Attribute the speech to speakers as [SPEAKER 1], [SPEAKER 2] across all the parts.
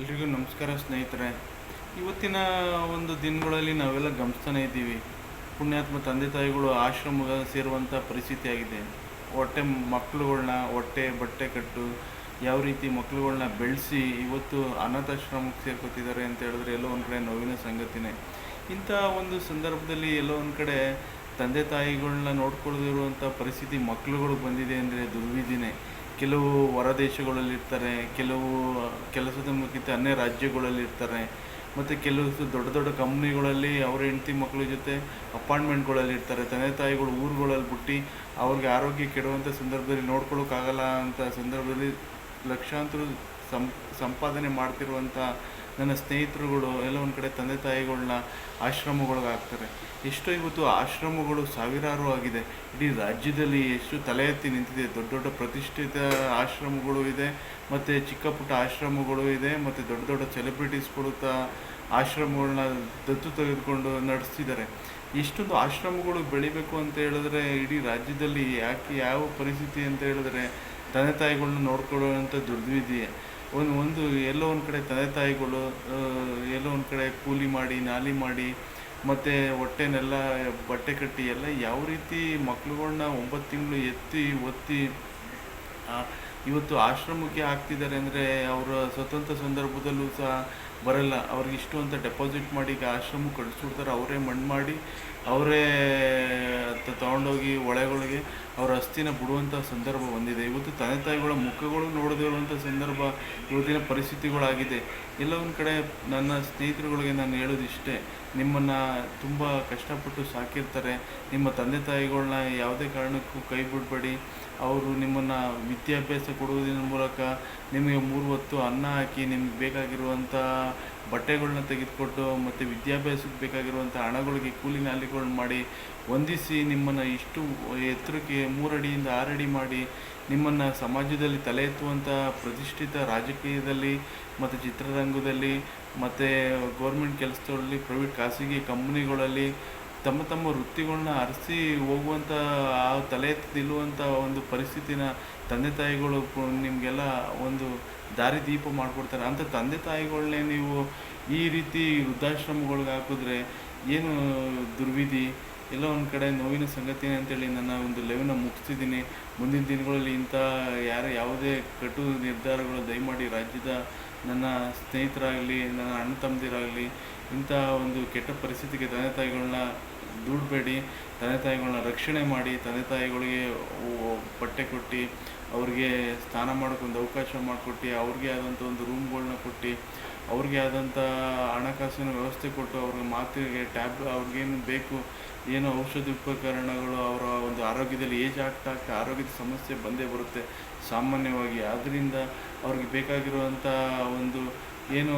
[SPEAKER 1] ಎಲ್ರಿಗೂ ನಮಸ್ಕಾರ ಸ್ನೇಹಿತರೆ. ಇವತ್ತಿನ ಒಂದು ದಿನಗಳಲ್ಲಿ ನಾವೆಲ್ಲ ಗಮನಿಸ್ತಾನೆ ಇದ್ದೀವಿ. ಪುಣ್ಯಾತ್ಮ ತಂದೆ ತಾಯಿಗಳು ಆಶ್ರಮ ಸೇರುವಂಥ ಪರಿಸ್ಥಿತಿ ಆಗಿದೆ ಹೊಟ್ಟೆ ಮಕ್ಕಳುಗಳನ್ನ ಹೊಟ್ಟೆ ಬಟ್ಟೆ ಕಟ್ಟು, ಯಾವ ರೀತಿ ಮಕ್ಕಳುಗಳನ್ನ ಬೆಳೆಸಿ ಇವತ್ತು ಅನಾಥಾಶ್ರಮಕ್ಕೆ ಸೇರ್ಕೊತಿದ್ದಾರೆ ಅಂತ ಹೇಳಿದ್ರೆ ಎಲ್ಲೋ ಒಂದು ಕಡೆ ನೋವಿನ ಸಂಗತಿನೇ. ಇಂಥ ಒಂದು ಸಂದರ್ಭದಲ್ಲಿ ಎಲ್ಲೋ ಒಂದು ಕಡೆ ತಂದೆ ತಾಯಿಗಳನ್ನ ನೋಡ್ಕೊಳ್ದಿರುವಂಥ ಪರಿಸ್ಥಿತಿ ಮಕ್ಕಳುಗಳು ಬಂದಿದೆ ಅಂದರೆ ದುರ್ವಿಧಿನೇ. ಕೆಲವು ಹೊರ ದೇಶಗಳಲ್ಲಿರ್ತಾರೆ ಕೆಲವು ಕೆಲಸದ ಮುಖಿತ ಅನ್ಯ ರಾಜ್ಯಗಳಲ್ಲಿರ್ತಾರೆ, ಮತ್ತು ಕೆಲವು ದೊಡ್ಡ ದೊಡ್ಡ ಕಂಪ್ನಿಗಳಲ್ಲಿ ಅವ್ರ ಹೆಂಡತಿ ಮಕ್ಕಳ ಜೊತೆ ಅಪಾರ್ಟ್ಮೆಂಟ್ಗಳಲ್ಲಿ ಇರ್ತಾರೆ ತಂದೆ ತಾಯಿಗಳು ಊರುಗಳಲ್ಲಿ ಬಿಟ್ಟು ಅವ್ರಿಗೆ ಆರೋಗ್ಯ ಕೆಡುವಂಥ ಸಂದರ್ಭದಲ್ಲಿ ನೋಡ್ಕೊಳ್ಳೋಕ್ಕಾಗಲ್ಲ ಅಂತ ಸಂದರ್ಭದಲ್ಲಿ ಲಕ್ಷಾಂತರ ಸಂಪಾದನೆ ಮಾಡ್ತಿರುವಂಥ ನನ್ನ ಸ್ನೇಹಿತರುಗಳು, ಎಲ್ಲ ಒಂದು ಕಡೆ ತಂದೆ ತಾಯಿಗಳನ್ನ ಆಶ್ರಮಗಳಿಗೆ ಹಾಕ್ತಾರೆ ಎಷ್ಟೋ ಇವತ್ತು ಆಶ್ರಮಗಳು ಸಾವಿರಾರು ಆಗಿದೆ. ಇಡೀ ರಾಜ್ಯದಲ್ಲಿ ಎಷ್ಟು ತಲೆ ಎತ್ತಿ ನಿಂತಿದೆ. ದೊಡ್ಡ ದೊಡ್ಡ ಪ್ರತಿಷ್ಠಿತ ಆಶ್ರಮಗಳು ಇದೆ, ಮತ್ತು ಚಿಕ್ಕ ಪುಟ್ಟ ಆಶ್ರಮಗಳು ಇದೆ, ಮತ್ತು ದೊಡ್ಡ ದೊಡ್ಡ ಸೆಲೆಬ್ರಿಟೀಸ್ಗಳು ತ ಆಶ್ರಮಗಳನ್ನ ದತ್ತು ತೆಗೆದುಕೊಂಡು ನಡೆಸ್ತಿದ್ದಾರೆ. ಇಷ್ಟೊಂದು ಆಶ್ರಮಗಳು ಬೆಳಿಬೇಕು ಅಂತ ಹೇಳಿದ್ರೆ, ಇಡೀ ರಾಜ್ಯದಲ್ಲಿ ಯಾಕೆ, ಯಾವ ಪರಿಸ್ಥಿತಿ ಅಂತ ಹೇಳಿದ್ರೆ, ತಂದೆ ತಾಯಿಗಳನ್ನ ನೋಡ್ಕೊಳ್ಳುವಂಥ ದುರ್ವಿಧಿ ಒಂದು ಒಂದು ಎಲ್ಲೋ ಒಂದು ಕಡೆ ತಂದೆ ತಾಯಿಗಳು ಎಲ್ಲೋ ಒಂದು ಕಡೆ ಕೂಲಿ ಮಾಡಿ, ನಾಲಿ ಮಾಡಿ, ಮತ್ತು ಹೊಟ್ಟೆನೆಲ್ಲ ಬಟ್ಟೆ ಕಟ್ಟಿ ಎಲ್ಲ ಯಾವ ರೀತಿ ಮಕ್ಳುಗಳನ್ನ ಒಂಬತ್ತು ತಿಂಗಳು ಎತ್ತಿ, ಒತ್ತಿ ಇವತ್ತು ಆಶ್ರಮಕ್ಕೆ ಹಾಕ್ತಿದ್ದಾರೆ ಅಂದರೆ ಅವರ ಸ್ವತಂತ್ರ ಸಂದರ್ಭದಲ್ಲೂ ಸಹ ಬರಲ್ಲ. ಅವ್ರಿಗೆ ಇಷ್ಟು ಅಂತ ಡೆಪಾಸಿಟ್ ಮಾಡಿ ಈಗ ಆಶ್ರಮಕ್ಕೆ ಕಳಿಸ್ಬಿಡ್ತಾರೆ ಅವರೇ ಮಣ್ಣು ಮಾಡಿ, ಅವರೇ ತಗೊಂಡೋಗಿ ಹೊಳೆಗಳಿಗೆ ಅವರ ಅಸ್ಥಿನ ಬಿಡುವಂಥ ಸಂದರ್ಭ ಬಂದಿದೆ. ಇವತ್ತು ತಂದೆ ತಾಯಿಗಳ ಮುಖಗಳು ನೋಡದೇ ಇರುವಂಥ ಸಂದರ್ಭ ಇವತ್ತಿನ ಪರಿಸ್ಥಿತಿಗಳಾಗಿದೆ. ಎಲ್ಲ ಕಡೆ ನನ್ನ ಸ್ನೇಹಿತರುಗಳಿಗೆ ನಾನು ಹೇಳೋದು ಇಷ್ಟೇ ನಿಮ್ಮನ್ನು ತುಂಬ ಕಷ್ಟಪಟ್ಟು ಸಾಕಿರ್ತಾರೆ. ನಿಮ್ಮ ತಂದೆ ತಾಯಿಗಳನ್ನ ಯಾವುದೇ ಕಾರಣಕ್ಕೂ ಕೈ ಬಿಡಬೇಡಿ. ಅವರು ನಿಮ್ಮನ್ನು ವಿದ್ಯಾಭ್ಯಾಸ ಕೊಡುವುದರ ಮೂಲಕ ನಿಮಗೆ ಮೂರು ಹೊತ್ತು ಅನ್ನ ಹಾಕಿ ನಿಮಗೆ ಬೇಕಾಗಿರುವಂಥ ಬಟ್ಟೆಗಳನ್ನ ತೆಗೆದುಕೊಟ್ಟು ಮತ್ತು ವಿದ್ಯಾಭ್ಯಾಸಕ್ಕೆ ಬೇಕಾಗಿರುವಂಥ ಹಣಗಳಿಗೆ ಕೂಲಿ ನಾಲಿಗಳನ್ನ ಮಾಡಿ ಹೊಂದಿಸಿ ನಿಮ್ಮನ್ನು ಇಷ್ಟು ಎತ್ತರಕ್ಕೆ ಮೂರಡಿಯಿಂದ ಆರಡಿ ಮಾಡಿ ನಿಮ್ಮನ್ನು ಸಮಾಜದಲ್ಲಿ ತಲೆ ಎತ್ತುವಂಥ ಪ್ರತಿಷ್ಠಿತ ರಾಜಕೀಯದಲ್ಲಿ ಮತ್ತು ಚಿತ್ರರಂಗದಲ್ಲಿ ಮತ್ತು ಗೌರ್ಮೆಂಟ್ ಕೆಲಸದಲ್ಲಿ ಪ್ರೈವೇಟ್ ಖಾಸಗಿ ಕಂಪ್ನಿಗಳಲ್ಲಿ ತಮ್ಮ ತಮ್ಮ ವೃತ್ತಿಗಳನ್ನ ಅರಸಿ ಹೋಗುವಂಥ ಆ ತಲೆ ಎತ್ತಿ ನಿಲ್ಲುವಂಥ ಒಂದು ಪರಿಸ್ಥಿತಿನ ತಂದೆ ತಾಯಿಗಳು ನಿಮಗೆಲ್ಲ ಒಂದು ದಾರಿ ದೀಪ ಮಾಡಿಕೊಡ್ತಾರೆ. ಅಂಥ ತಂದೆ ತಾಯಿಗಳನ್ನೇ ನೀವು ಈ ರೀತಿ ವೃದ್ಧಾಶ್ರಮಗಳಿಗೆ ಹಾಕಿದ್ರೆ ಏನು ದುರ್ವಿಧಿ? ಎಲ್ಲ ಒಂದು ಕಡೆ ನೋವಿನ ಸಂಗತಿನೇ ಅಂತೇಳಿ ನನ್ನ ಒಂದು ಲೈವ್ನ ಮುಗಿಸ್ತಿದ್ದೀನಿ ಮುಂದಿನ ದಿನಗಳಲ್ಲಿ ಇಂಥ ಯಾರು ಯಾವುದೇ ಕಟು ನಿರ್ಧಾರಗಳು ದಯಮಾಡಿ ರಾಜ್ಯದ ನನ್ನ ಸ್ನೇಹಿತರಾಗಲಿ, ನನ್ನ ಅಣ್ಣ ತಮ್ಮದಿರಾಗಲಿ, ಇಂಥ ಒಂದು ಕೆಟ್ಟ ಪರಿಸ್ಥಿತಿಗೆ ತಂದೆ ತಾಯಿಗಳನ್ನ ದೂಡಬೇಡಿ. ತಂದೆ ತಾಯಿಗಳನ್ನ ರಕ್ಷಣೆ ಮಾಡಿ, ತಂದೆ ತಾಯಿಗಳಿಗೆ ಬಟ್ಟೆ ಕೊಟ್ಟು, ಅವ್ರಿಗೆ ಸ್ನಾನ ಮಾಡೋಕ್ಕೊಂದು ಅವಕಾಶ ಮಾಡಿಕೊಟ್ಟು, ಅವ್ರಿಗೆ ಆದಂಥ ಒಂದು ರೂಮ್ಗಳನ್ನ ಕೊಟ್ಟು ಅವ್ರಿಗೆ ಆದಂಥ ಹಣಕಾಸಿನ ವ್ಯವಸ್ಥೆ ಕೊಟ್ಟು ಅವ್ರಿಗೆ ಮಾತಿಗೆ ಟ್ಯಾಬ್, ಅವ್ರಿಗೇನು ಬೇಕು, ಏನು ಔಷಧಿ ಉಪಕರಣಗಳು ಅವರ ಒಂದು ಆರೋಗ್ಯದಲ್ಲಿ ಏಜ್ ಆಗ್ತಾ ಆಗ್ತಾ ಆರೋಗ್ಯದ ಸಮಸ್ಯೆ ಬಂದೇ ಬರುತ್ತೆ ಸಾಮಾನ್ಯವಾಗಿ. ಆದ್ದರಿಂದ ಅವ್ರಿಗೆ ಬೇಕಾಗಿರುವಂಥ ಒಂದು ಏನು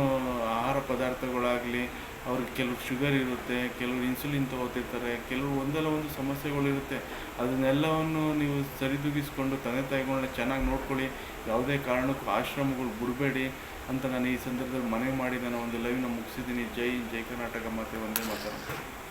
[SPEAKER 1] ಆಹಾರ ಪದಾರ್ಥಗಳಾಗಲಿ ಅವ್ರಿಗೆ ಕೆಲವು ಶುಗರ್ ಇರುತ್ತೆ ಕೆಲವರು ಇನ್ಸುಲಿನ್ ತಗೋತಿರ್ತಾರೆ, ಕೆಲವು ಒಂದಲ್ಲ ಒಂದು ಸಮಸ್ಯೆಗಳಿರುತ್ತೆ. ಅದನ್ನೆಲ್ಲವನ್ನು ನೀವು ಸರಿದೂಗಿಸ್ಕೊಂಡು ತಂದೆ ತಾಯಿಗಳನ್ನ ಚೆನ್ನಾಗಿ ನೋಡ್ಕೊಳ್ಳಿ. ಯಾವುದೇ ಕಾರಣಕ್ಕೂ ಆಶ್ರಮಗಳು ಬಿಡಬೇಡಿ ಅಂತ ನಾನು ಈ ಸಂದರ್ಭದಲ್ಲಿ ಮನವಿ ಮಾಡಿ ನಾನು ಒಂದು ಲೈವ್ನ ಮುಗಿಸಿದ್ದೀನಿ. ಜೈ ಜೈ ಕರ್ನಾಟಕ. ಮಾತೆ ಒಂದೇ ಮಾತಾಡ್ತೀನಿ